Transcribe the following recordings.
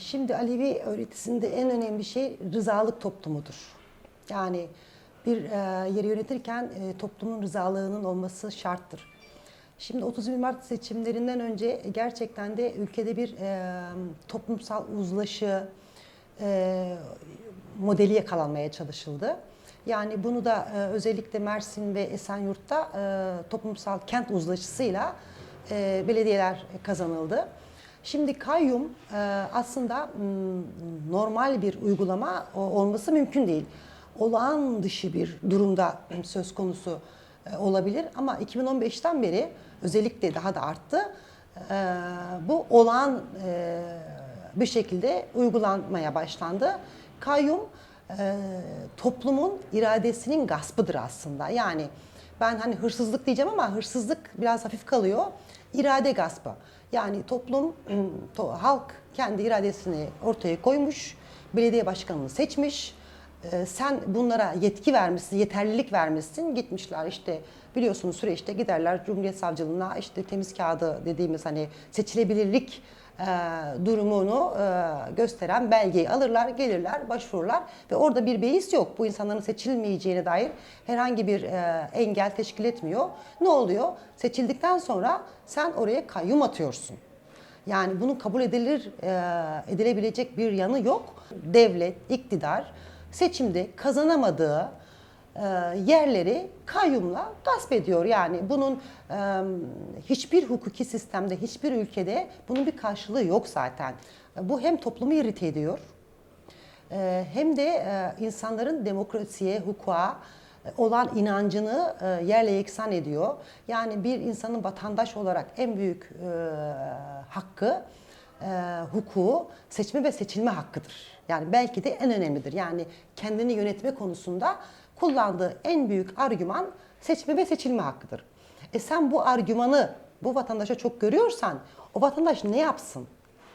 Şimdi Alevi öğretisinde en önemli şey rızalık toplumudur. Yani bir e, yeri yönetirken e, toplumun rızalığının olması şarttır. Şimdi 31 Mart seçimlerinden önce gerçekten de ülkede bir e, toplumsal uzlaşı e, modeli yakalanmaya çalışıldı. Yani bunu da e, özellikle Mersin ve Esenyurt'ta e, toplumsal kent uzlaşısıyla e, belediyeler kazanıldı. Şimdi kayyum e, aslında normal bir uygulama olması mümkün değil. Olağan dışı bir durumda söz konusu e, olabilir ama 2015'ten beri özellikle daha da arttı. E, bu olağan bir şekilde uygulanmaya başlandı. Kayyum toplumun iradesinin gaspıdır aslında. Yani ben hani hırsızlık diyeceğim ama hırsızlık biraz hafif kalıyor. İrade gaspı. Yani toplum, to- halk kendi iradesini ortaya koymuş, belediye başkanını seçmiş. Ee, sen bunlara yetki vermişsin, yeterlilik vermişsin. Gitmişler işte biliyorsunuz süreçte giderler Cumhuriyet Savcılığına işte temiz kağıdı dediğimiz hani seçilebilirlik e, durumunu e, gösteren belgeyi alırlar, gelirler, başvururlar ve orada bir beis yok. Bu insanların seçilmeyeceğine dair herhangi bir e, engel teşkil etmiyor. Ne oluyor? Seçildikten sonra sen oraya kayyum atıyorsun. Yani bunun kabul edilir e, edilebilecek bir yanı yok. Devlet, iktidar seçimde kazanamadığı e, yerleri kayyumla gasp ediyor. Yani bunun e, hiçbir hukuki sistemde, hiçbir ülkede bunun bir karşılığı yok zaten. Bu hem toplumu irite ediyor, e, hem de insanların demokrasiye, hukuka olan inancını yerle yeksan ediyor. Yani bir insanın vatandaş olarak en büyük hakkı, e, hukuku seçme ve seçilme hakkıdır. Yani belki de en önemlidir. Yani kendini yönetme konusunda kullandığı en büyük argüman seçme ve seçilme hakkıdır. E sen bu argümanı bu vatandaşa çok görüyorsan o vatandaş ne yapsın?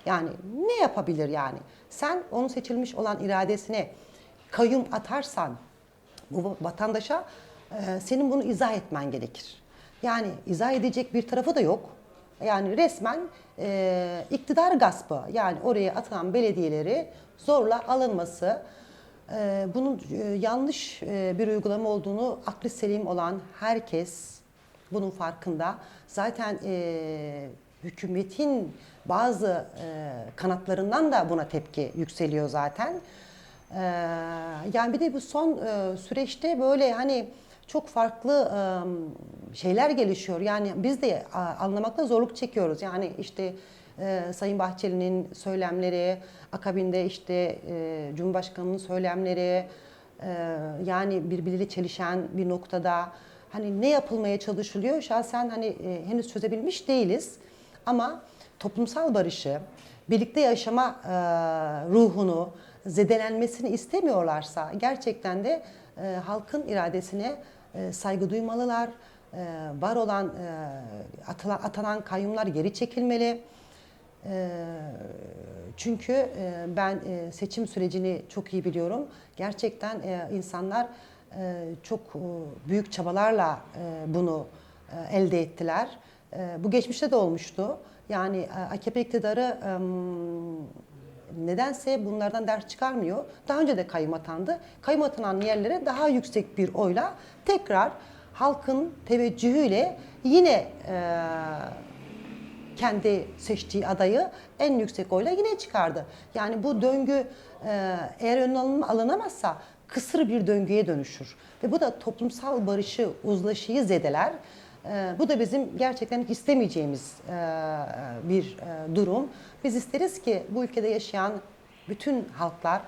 Yani ne yapabilir yani? Sen onun seçilmiş olan iradesine kayyum atarsan bu vatandaşa e, senin bunu izah etmen gerekir. Yani izah edecek bir tarafı da yok. Yani resmen e, iktidar gaspı yani oraya atılan belediyeleri zorla alınması e, bunun e, yanlış e, bir uygulama olduğunu aklı selim olan herkes bunun farkında. Zaten e, hükümetin bazı e, kanatlarından da buna tepki yükseliyor zaten. E, yani bir de bu son e, süreçte böyle hani çok farklı şeyler gelişiyor. Yani biz de anlamakta zorluk çekiyoruz. Yani işte Sayın Bahçeli'nin söylemleri, akabinde işte Cumhurbaşkanı'nın söylemleri, yani birbiriyle çelişen bir noktada hani ne yapılmaya çalışılıyor şahsen hani henüz çözebilmiş değiliz. Ama toplumsal barışı, birlikte yaşama ruhunu zedelenmesini istemiyorlarsa gerçekten de e, halkın iradesine e, saygı duymalılar. E, var olan e, atılan, atanan kayyumlar geri çekilmeli. E, çünkü e, ben e, seçim sürecini çok iyi biliyorum. Gerçekten e, insanlar e, çok e, büyük çabalarla e, bunu e, elde ettiler. E, bu geçmişte de olmuştu. Yani e, AKP iktidarı e, nedense bunlardan ders çıkarmıyor. Daha önce de kayyum atandı. Kayyum atanan yerlere daha yüksek bir oyla tekrar halkın teveccühüyle yine e, kendi seçtiği adayı en yüksek oyla yine çıkardı. Yani bu döngü e, eğer önüne alın- alınamazsa kısır bir döngüye dönüşür. Ve bu da toplumsal barışı, uzlaşıyı zedeler. E, bu da bizim gerçekten istemeyeceğimiz e, bir e, durum. Biz isteriz ki bu ülkede yaşayan bütün halklar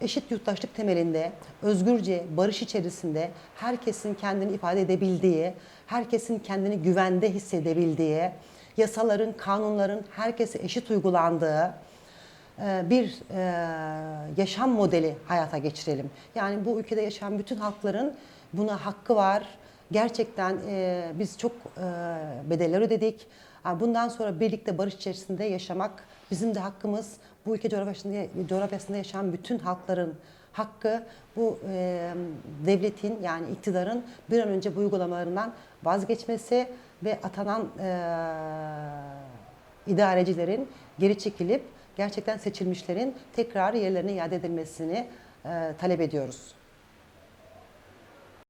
eşit yurttaşlık temelinde, özgürce, barış içerisinde herkesin kendini ifade edebildiği, herkesin kendini güvende hissedebildiği, yasaların, kanunların herkese eşit uygulandığı e, bir e, yaşam modeli hayata geçirelim. Yani bu ülkede yaşayan bütün halkların buna hakkı var. Gerçekten e, biz çok e, bedeller ödedik. Ha, Bundan sonra birlikte barış içerisinde yaşamak bizim de hakkımız. Bu ülke coğrafyasında, coğrafyasında yaşayan bütün halkların hakkı bu e, devletin yani iktidarın bir an önce bu uygulamalarından vazgeçmesi ve atanan e, idarecilerin geri çekilip gerçekten seçilmişlerin tekrar yerlerine iade edilmesini e, talep ediyoruz.